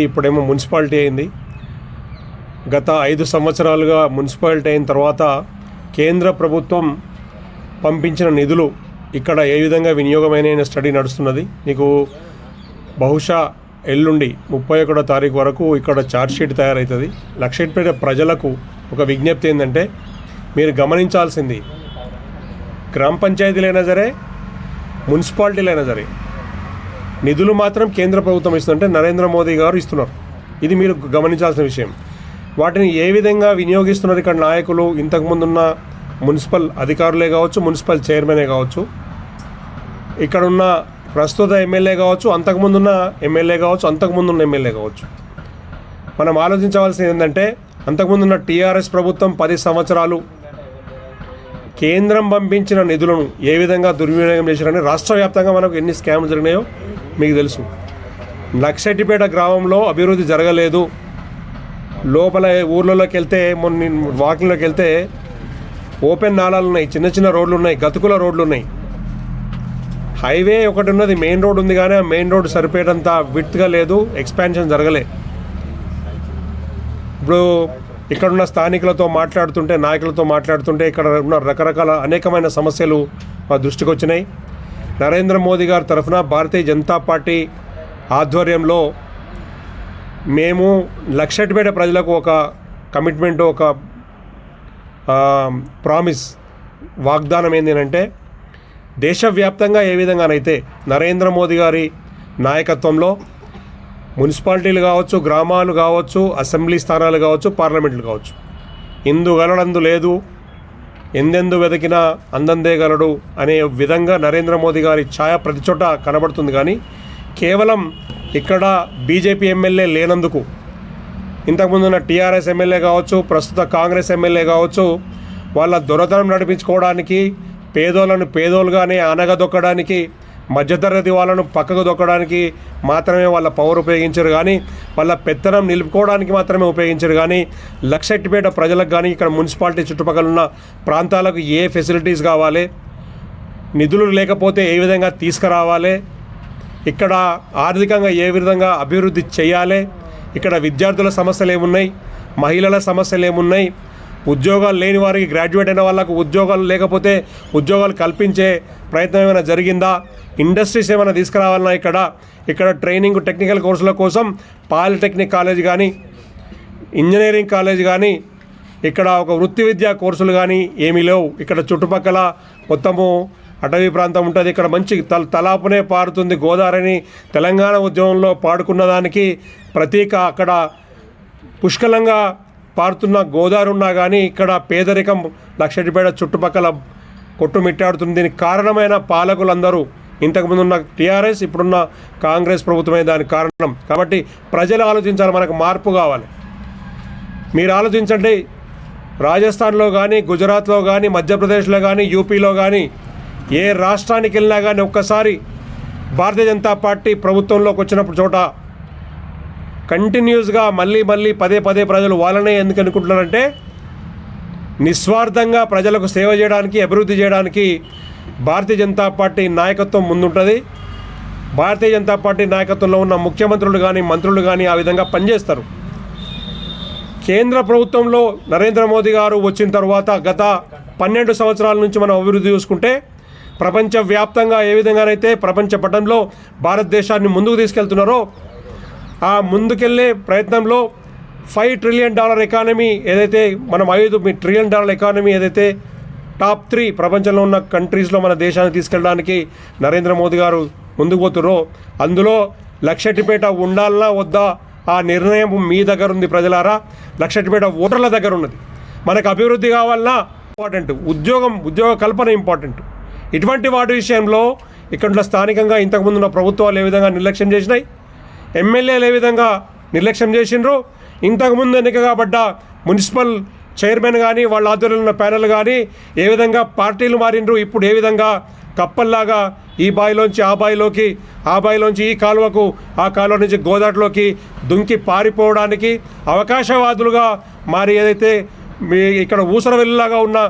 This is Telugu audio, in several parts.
ఇప్పుడేమో మున్సిపాలిటీ అయింది. గత ఐదు సంవత్సరాలుగా మున్సిపాలిటీ అయిన తర్వాత కేంద్ర ప్రభుత్వం పంపించిన నిధులు ఇక్కడ ఏ విధంగా వినియోగమైన స్టడీ నడుస్తున్నది. మీకు బహుశా ఎల్లుండి ముప్పై ఒకటో తారీఖు వరకు ఇక్కడ ఛార్జ్షీట్ తయారవుతుంది లక్షపేట ప్రజలకు ఒక విజ్ఞప్తి ఏంటంటే మీరు గమనించాల్సింది గ్రామ పంచాయతీలైనా సరే మున్సిపాలిటీలైనా సరే నిధులు మాత్రం కేంద్ర ప్రభుత్వం ఇస్తుందంటే నరేంద్ర మోదీ గారు ఇస్తున్నారు. ఇది మీరు గమనించాల్సిన విషయం. వాటిని ఏ విధంగా వినియోగిస్తున్నారు ఇక్కడ నాయకులు? ఇంతకుముందున్న మున్సిపల్ అధికారులే కావచ్చు మున్సిపల్ చైర్మనే కావచ్చు ఇక్కడ ఉన్న ప్రస్తుత ఎమ్మెల్యే కావచ్చు అంతకుముందున్న ఎమ్మెల్యే కావచ్చు అంతకుముందున్న ఎమ్మెల్యే కావచ్చు. మనం ఆలోచించవలసింది ఏంటంటే అంతకుముందున్న టీఆర్ఎస్ ప్రభుత్వం పది సంవత్సరాలు కేంద్రం పంపించిన నిధులను ఏ విధంగా దుర్వినియోగం చేశారని రాష్ట్ర వ్యాప్తంగా మనకు ఎన్ని స్కామ్లు జరిగినాయో మీకు తెలుసు. లక్షెట్టిపేట గ్రామంలో అభివృద్ధి జరగలేదు. లోపల ఊర్లలోకి వెళ్తే మొన్న వాకింగ్లోకి వెళ్తే ఓపెన్ నాళాలు ఉన్నాయి చిన్న చిన్న రోడ్లు ఉన్నాయి గతుకుల రోడ్లు ఉన్నాయి. హైవే ఒకటి ఉన్నది మెయిన్ రోడ్ ఉంది కానీ ఆ మెయిన్ రోడ్ సరిపోయేటంత విత్గా లేదు ఎక్స్పాన్షన్ జరగలే. ఇప్పుడు ఇక్కడున్న స్థానికులతో మాట్లాడుతుంటే నాయకులతో మాట్లాడుతుంటే ఇక్కడ ఉన్న రకరకాల అనేకమైన సమస్యలు మా దృష్టికి వచ్చినాయి. నరేంద్ర మోదీ గారి తరఫున భారతీయ జనతా పార్టీ ఆధ్వర్యంలో మేము లక్షటిపేట ప్రజలకు ఒక కమిట్మెంట్ ఒక ప్రామిస్ వాగ్దానం ఏంటంటే దేశవ్యాప్తంగా ఏ విధంగానైతే నరేంద్ర మోదీ గారి నాయకత్వంలో మున్సిపాలిటీలు కావచ్చు గ్రామాలు కావచ్చు అసెంబ్లీ స్థానాలు కావచ్చు పార్లమెంట్లు కావచ్చు. ఇందు గలడందు లేదు ఎందెందు వెతికినా అందందే గలడు అనే విధంగా నరేంద్ర మోదీ గారి ఛాయ ప్రతి చోట కనబడుతుంది కానీ కేవలం ఇక్కడ బీజేపీ ఎమ్మెల్యే లేనందుకు ఇంతకుముందున్న టీఆర్ఎస్ ఎమ్మెల్యే కావచ్చు ప్రస్తుత కాంగ్రెస్ ఎమ్మెల్యే కావచ్చు వాళ్ళ దొరతనం నడిపించుకోవడానికి పేదోళ్ళను పేదోలుగానే అనగదొక్కడానికి మధ్యతరగతి వాళ్ళను పక్కకు దొక్కడానికి మాత్రమే వాళ్ళ పవర్ ఉపయోగించరు కానీ వాళ్ళ పెత్తనం నిలుపుకోవడానికి మాత్రమే ఉపయోగించరు కానీ లక్షెట్టిపేట ప్రజలకు కానీ ఇక్కడ మున్సిపాలిటీ చుట్టుపక్కల ఉన్న ప్రాంతాలకు ఏ ఫెసిలిటీస్ కావాలి నిధులు లేకపోతే ఏ విధంగా తీసుకురావాలి ఇక్కడ ఆర్థికంగా ఏ విధంగా అభివృద్ధి చేయాలి ఇక్కడ విద్యార్థుల సమస్యలు ఏమున్నాయి మహిళల సమస్యలు ఏమున్నాయి ఉద్యోగాలు లేని వారికి గ్రాడ్యుయేట్ అయిన వాళ్ళకు ఉద్యోగాలు లేకపోతే ఉద్యోగాలు కల్పించే ప్రయత్నం ఏమైనా జరిగిందా? ఇండస్ట్రీస్ ఏమైనా తీసుకురావాలన్నా ఇక్కడ? ఇక్కడ ట్రైనింగ్ టెక్నికల్ కోర్సుల కోసం పాలిటెక్నిక్ కాలేజ్ కానీ ఇంజనీరింగ్ కాలేజ్ కానీ ఇక్కడ ఒక వృత్తి విద్యా కోర్సులు కానీ ఏమీ లేవు. ఇక్కడ చుట్టుపక్కల మొత్తము అటవీ ప్రాంతం ఉంటుంది. ఇక్కడ మంచి తల తలాపునే పారుతుంది గోదావరిని. తెలంగాణ ఉద్యమంలో పాడుకున్న దానికి ప్రతీక అక్కడ పుష్కలంగా పారుతున్న గోదావరి ఉన్నా కానీ ఇక్కడ పేదరికం లక్షటిపేట చుట్టుపక్కల కొట్టుమిట్టాడుతుంది. దీనికి కారణమైన పాలకులందరూ ఇంతకుముందు ఉన్న టీఆర్ఎస్ ఇప్పుడున్న కాంగ్రెస్ ప్రభుత్వమే దానికి కారణం. కాబట్టి ప్రజలు ఆలోచించాలి మనకు మార్పు కావాలి. మీరు ఆలోచించండి రాజస్థాన్లో కానీ గుజరాత్లో కానీ మధ్యప్రదేశ్లో కానీ యూపీలో కానీ ఏ రాష్ట్రానికి వెళ్ళినా కానీ ఒక్కసారి భారతీయ జనతా పార్టీ ప్రభుత్వంలోకి వచ్చినప్పుడు చోట కంటిన్యూస్గా మళ్ళీ మళ్ళీ పదే పదే ప్రజలు వాళ్ళనే ఎందుకు అనుకుంటున్నారంటే నిస్వార్థంగా ప్రజలకు సేవ చేయడానికి అభివృద్ధి చేయడానికి భారతీయ జనతా పార్టీ నాయకత్వం ముందుంటుంది. భారతీయ జనతా పార్టీ నాయకత్వంలో ఉన్న ముఖ్యమంత్రులు కానీ మంత్రులు కానీ ఆ విధంగా పనిచేస్తారు. కేంద్ర ప్రభుత్వంలో నరేంద్ర మోదీ గారు వచ్చిన తర్వాత గత పన్నెండు సంవత్సరాల నుంచి మనం అభివృద్ధి చూసుకుంటే ప్రపంచవ్యాప్తంగా ఏ విధంగానైతే ప్రపంచ పటంలో భారతదేశాన్ని ముందుకు తీసుకెళ్తున్నారో ఆ ముందుకెళ్ళే ప్రయత్నంలో ఫైవ్ ట్రిలియన్ డాలర్ ఎకానమీ ఏదైతే మనం ఐదు ట్రిలియన్ డాలర్ ఎకానమీ ఏదైతే టాప్ త్రీ ప్రపంచంలో ఉన్న కంట్రీస్లో మన దేశాన్ని తీసుకెళ్ళడానికి నరేంద్ర మోదీ గారు ముందుకు పోతుర్రో అందులో లక్షటిపేట ఉండాలనా వద్దా ఆ నిర్ణయం మీ దగ్గర ఉంది ప్రజలారా? లక్షటిపేట ఓటర్ల దగ్గర ఉన్నది. మనకు అభివృద్ధి కావాలన్నా ఇంపార్టెంట్. ఉద్యోగం ఉద్యోగ కల్పన ఇంపార్టెంట్. ఇటువంటి వాటి విషయంలో ఇక్కడ స్థానికంగా ఇంతకుముందు ఉన్న ప్రభుత్వాలు ఏ విధంగా నిర్లక్ష్యం చేసినాయి? ఎమ్మెల్యేలు ఏ విధంగా నిర్లక్ష్యం చేసిండ్రు ఇంతకుముందు ఎన్నిక కాబడ్డ మున్సిపల్ చైర్మన్ కానీ వాళ్ళ ఆధ్వర్యంలో ఉన్న ప్యానెల్ కానీ ఏ విధంగా పార్టీలు మారిండ్రు ఇప్పుడు ఏ విధంగా కప్పల్లాగా ఈ బావిలోంచి ఆ బావిలోకి ఆ బావిలోంచి ఈ కాలువకు ఆ కాలువ నుంచి గోదావరిలోకి దుంకి పారిపోవడానికి అవకాశవాదులుగా మారి ఏదైతే మీ ఇక్కడ ఊసరవెల్లిలాగా ఉన్న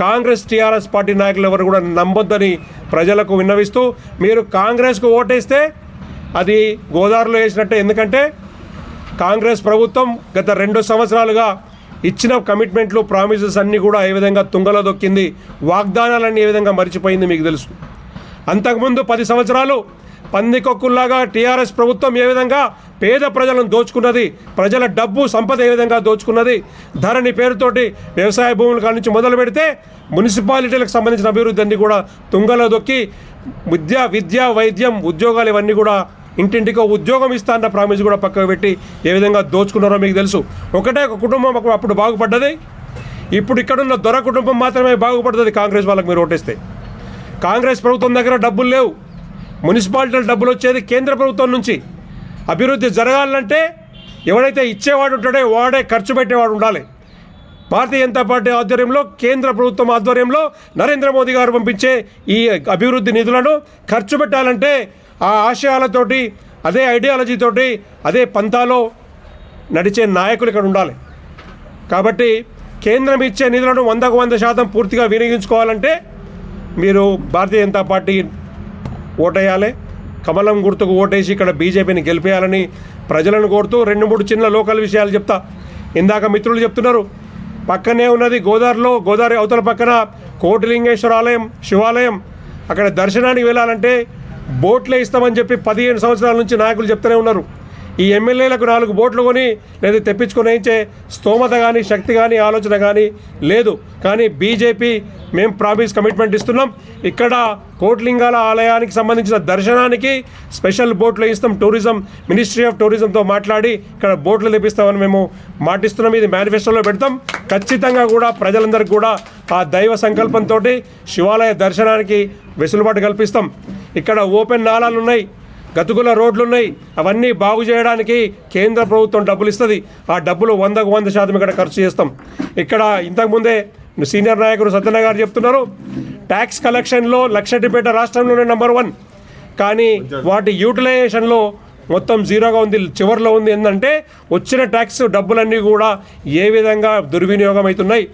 కాంగ్రెస్ టీఆర్ఎస్ పార్టీ నాయకులు ఎవరు కూడా నమ్మొద్దని ప్రజలకు విన్నవిస్తూ మీరు కాంగ్రెస్కు ఓటేస్తే అది గోదావరిలో వేసినట్టే. ఎందుకంటే కాంగ్రెస్ ప్రభుత్వం గత రెండు సంవత్సరాలుగా ఇచ్చిన కమిట్మెంట్లు ప్రామిసెస్ అన్నీ కూడా ఏ విధంగా తుంగలో దొక్కింది వాగ్దానాలన్నీ ఏ విధంగా మర్చిపోయింది మీకు తెలుసు. అంతకుముందు పది సంవత్సరాలు పందికొక్కుల్లాగా టీఆర్ఎస్ ప్రభుత్వం ఏ విధంగా పేద ప్రజలను దోచుకున్నది ప్రజల డబ్బు సంపద ఏ విధంగా దోచుకున్నది ధరణి పేరుతోటి వ్యవసాయ భూముల కాడ నుంచి మొదలు పెడితే మున్సిపాలిటీలకు సంబంధించిన అభివృద్ధి అన్ని కూడా తుంగలో దొక్కి విద్య విద్య వైద్యం ఉద్యోగాలు ఇవన్నీ కూడా ఇంటింటికి ఒక ఉద్యోగం ఇస్తా అన్న ప్రామిస్ కూడా పక్కకు పెట్టి ఏ విధంగా దోచుకున్నారో మీకు తెలుసు. ఒకటే ఒక కుటుంబం అప్పుడు- అప్పుడు బాగుపడ్డది. ఇప్పుడు ఇక్కడున్న దొర కుటుంబం మాత్రమే బాగుపడుతుంది కాంగ్రెస్ వాళ్ళకి మీరు ఓటేస్తే. కాంగ్రెస్ ప్రభుత్వం దగ్గర డబ్బులు లేవు. మున్సిపాలిటీల డబ్బులు వచ్చేది కేంద్ర ప్రభుత్వం నుంచి. అభివృద్ధి జరగాలంటే ఎవడైతే ఇచ్చేవాడు ఉంటాడో వాడే ఖర్చు పెట్టేవాడు ఉండాలి. భారతీయ జనతా పార్టీ ఆధ్వర్యంలో కేంద్ర ప్రభుత్వం ఆధ్వర్యంలో నరేంద్ర మోదీ గారు పంపించే ఈ అభివృద్ధి నిధులను ఖర్చు పెట్టాలంటే ఆ ఆశయాలతోటి అదే ఐడియాలజీతోటి అదే పంతాలో నడిచే నాయకులు ఇక్కడ ఉండాలి. కాబట్టి కేంద్రం ఇచ్చే నిధులను వందకు వంద శాతం పూర్తిగా వినియోగించుకోవాలంటే మీరు భారతీయ జనతా పార్టీ ఓటేయాలి. కమలం గుర్తుకు ఓటేసి ఇక్కడ బీజేపీని గెలిపేయాలని ప్రజలను కోరుతూ రెండు మూడు చిన్న లోకల్ విషయాలు చెప్తా. ఇందాక మిత్రులు చెప్తున్నారు పక్కనే ఉన్నది గోదావరిలో గోదావరి అవతల పక్కన కోటిలింగేశ్వర ఆలయం శివాలయం. అక్కడ దర్శనానికి వెళ్ళాలంటే బోట్లే ఇస్తామని చెప్పి పదిహేను సంవత్సరాల నుంచి నాయకులు చెప్తూనే ఉన్నారు. ఈ ఎమ్మెల్యేలకు నాలుగు బోట్లు కొని లేదా తెప్పించుకొని స్తోమత కానీ శక్తి కానీ ఆలోచన కానీ లేదు. కానీ బీజేపీ మేము ప్రామిస్ కమిట్మెంట్ ఇస్తున్నాం. ఇక్కడ కోట్లింగాల ఆలయానికి సంబంధించిన దర్శనానికి స్పెషల్ బోట్లు ఇస్తాం. టూరిజం మినిస్ట్రీ ఆఫ్ టూరిజంతో మాట్లాడి ఇక్కడ బోట్లు తెప్పిస్తామని మేము మాటిస్తున్నాం. ఇది మేనిఫెస్టోలో పెడతాం. ఖచ్చితంగా కూడా ప్రజలందరికీ కూడా ఆ దైవ సంకల్పంతో శివాలయ దర్శనానికి వెసులుబాటు కల్పిస్తాం. ఇక్కడ ఓపెన్ నాళాలు ఉన్నాయి. గతుకుల రోడ్లు ఉన్నాయి అవన్నీ బాగు చేయడానికి కేంద్ర ప్రభుత్వం డబ్బులు ఇస్తుంది. ఆ డబ్బులు వందకు వంద శాతం ఇక్కడ ఖర్చు చేస్తాం. ఇక్కడ ఇంతకుముందే సీనియర్ నాయకుడు సత్యన గారు చెప్తున్నారు ట్యాక్స్ కలెక్షన్లో లక్షటిపేట రాష్ట్రంలోనే నెంబర్ వన్ కానీ వాటి యూటిలైజేషన్లో మొత్తం జీరోగా ఉంది చివరిలో ఉంది ఏంటంటే వచ్చిన ట్యాక్స్ డబ్బులన్నీ కూడా ఏ విధంగా దుర్వినియోగం అవుతున్నాయి.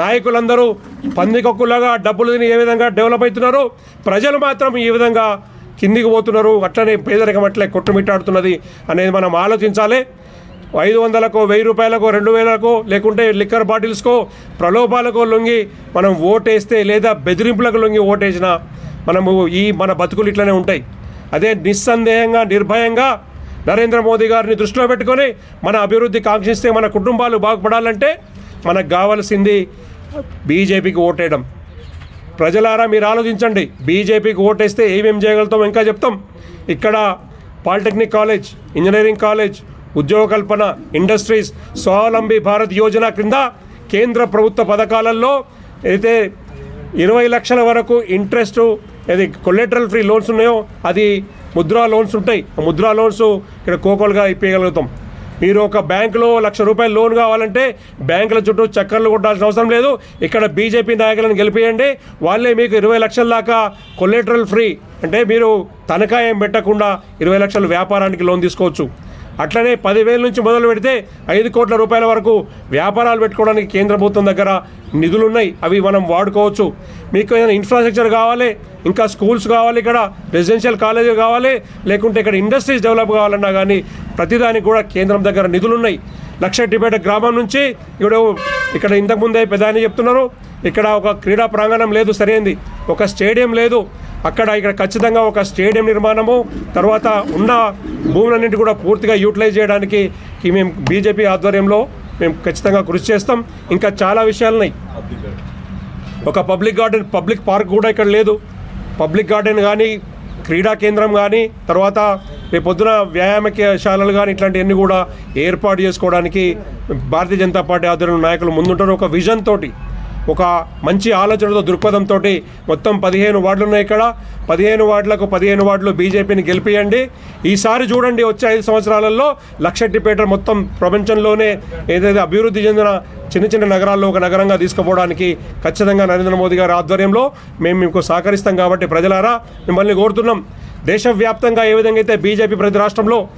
నాయకులందరూ పందికొక్కులాగా డబ్బులు ఏ విధంగా డెవలప్ అవుతున్నారు. ప్రజలు మాత్రం ఈ విధంగా కిందికి పోతున్నారు. అట్లనే పేదరికం అట్లే కొట్టుమిట్టాడుతున్నది అనేది మనం ఆలోచించాలి. ఐదు వందలకో వెయ్యి రూపాయలకో రెండు వేలకో లేకుంటే లిక్కర్ బాటిల్స్కో ప్రలోభాలకో లొంగి మనం ఓటేస్తే లేదా బెదిరింపులకు లొంగి ఓటేసినా మనము ఈ మన బతుకులు ఇట్లనే ఉంటాయి. అదే నిస్సందేహంగా నిర్భయంగా నరేంద్ర మోదీ గారిని దృష్టిలో పెట్టుకొని మన అభివృద్ధి కాంక్షిస్తే మన కుటుంబాలు బాగుపడాలంటే మనకు కావాల్సింది బీజేపీకి ఓటేయడం. ప్రజలారా మీరు ఆలోచించండి. బీజేపీకి ఓటేస్తే ఏమేం చేయగలుగుతాం ఇంకా చెప్తాం. ఇక్కడ పాలిటెక్నిక్ కాలేజ్ ఇంజనీరింగ్ కాలేజ్ ఉద్యోగ కల్పన ఇండస్ట్రీస్ స్వావలంబి భారత్ యోజన క్రింద కేంద్ర ప్రభుత్వ పథకాలలో అయితే ఇరవై లక్షల వరకు ఇంట్రెస్ట్ అది కొలెటరల్ ఫ్రీ లోన్స్ ఉన్నాయో అది ముద్రా లోన్స్ ఉంటాయి. ఆ ముద్రా లోన్స్ ఇక్కడ కోకోలుగా ఇప్పగలుగుతాం మీరు ఒక బ్యాంకులో లక్ష రూపాయలు లోన్ కావాలంటే బ్యాంకుల చుట్టూ చక్కర్లు కొట్టాల్సిన అవసరం లేదు. ఇక్కడ బీజేపీ నాయకులను గెలిపియండి. వాళ్ళే మీకు ఇరవై లక్షల దాకా కొలెటరల్ ఫ్రీ అంటే మీరు తనఖా ఏం పెట్టకుండా ఇరవై లక్షల వ్యాపారానికి లోన్ తీసుకోవచ్చు. అట్లనే పదివేల నుంచి మొదలు పెడితే ఐదు కోట్ల రూపాయల వరకు వ్యాపారాలు పెట్టుకోవడానికి కేంద్ర ప్రభుత్వం దగ్గర నిధులు ఉన్నాయి అవి మనం వాడుకోవచ్చు. మీకు ఏదైనా ఇన్ఫ్రాస్ట్రక్చర్ కావాలి ఇంకా స్కూల్స్ కావాలి ఇక్కడ రెసిడెన్షియల్ కాలేజీలు కావాలి లేకుంటే ఇక్కడ ఇండస్ట్రీస్ డెవలప్ కావాలన్నా కానీ ప్రతిదానికి కూడా కేంద్రం దగ్గర నిధులు ఉన్నాయి డిబేట గ్రామం నుంచి ఇక్కడ ఇక్కడ ఇంతకుముందే పెదాని చెప్తున్నారు. ఇక్కడ ఒక క్రీడా ప్రాంగణం లేదు సరైంది. ఒక స్టేడియం లేదు. అక్కడ ఇక్కడ ఖచ్చితంగా ఒక స్టేడియం నిర్మాణము తర్వాత ఉన్న భూములన్నింటి కూడా పూర్తిగా యూటిలైజ్ చేయడానికి మేము బీజేపీ ఆధ్వర్యంలో మేము ఖచ్చితంగా కృషి చేస్తాం. ఇంకా చాలా విషయాలు ఉన్నాయి ఒక పబ్లిక్ గార్డెన్ పబ్లిక్ పార్క్ కూడా ఇక్కడ లేదు. పబ్లిక్ గార్డెన్ కానీ క్రీడా కేంద్రం కానీ తర్వాత రేపు పొద్దున శాలలు కానీ ఇట్లాంటివన్నీ కూడా ఏర్పాటు చేసుకోవడానికి భారతీయ జనతా పార్టీ ఆధ్వర్యంలో నాయకులు ముందుంటారు. ఒక విజన్ తోటి ఒక మంచి ఆలోచనతో దృక్పథంతో మొత్తం పదిహేను వార్డులు ఉన్నాయి ఇక్కడ. పదిహేను వార్డులకు పదిహేను వార్డులు బీజేపీని గెలిపియండి. ఈసారి చూడండి వచ్చే ఐదు సంవత్సరాలలో లక్షెట్టిపేట మొత్తం ప్రపంచంలోనే ఏదైతే అభివృద్ధి చెందిన చిన్న చిన్న నగరాల్లో ఒక నగరంగా తీసుకుపోవడానికి ఖచ్చితంగా నరేంద్ర మోదీ గారి ఆధ్వర్యంలో మేము మీకు సహకరిస్తాం కాబట్టి ప్రజలారా మిమ్మల్ని కోరుతున్నాం. దేశవ్యాప్తంగా ఏ విధంగా అయితే బీజేపీ ప్రతి రాష్ట్రంలో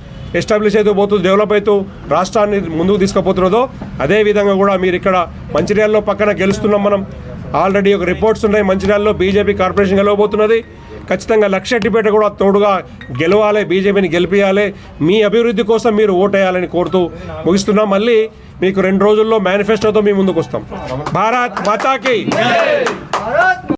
ఎస్టాబ్లిష్ అయితే పోతుంది డెవలప్ అవుతూ రాష్ట్రాన్ని ముందుకు తీసుకుపోతున్నదో అదేవిధంగా కూడా మీరు ఇక్కడ మంచిర్యాలలో పక్కన గెలుస్తున్నాం మనం. ఆల్రెడీ ఒక రిపోర్ట్స్ ఉన్నాయి మంచిర్యాలలో బీజేపీ కార్పొరేషన్ గెలవబోతున్నది. ఖచ్చితంగా లక్షెట్టిపేట కూడా తోడుగా గెలవాలి బీజేపీని గెలిపించాలి మీ అభివృద్ధి కోసం మీరు ఓటేయాలని కోరుతూ ముగిస్తున్నాం. మళ్ళీ మీకు రెండు రోజుల్లో మేనిఫెస్టోతో మీ ముందుకు వస్తాం. భారత్ మాతాకి.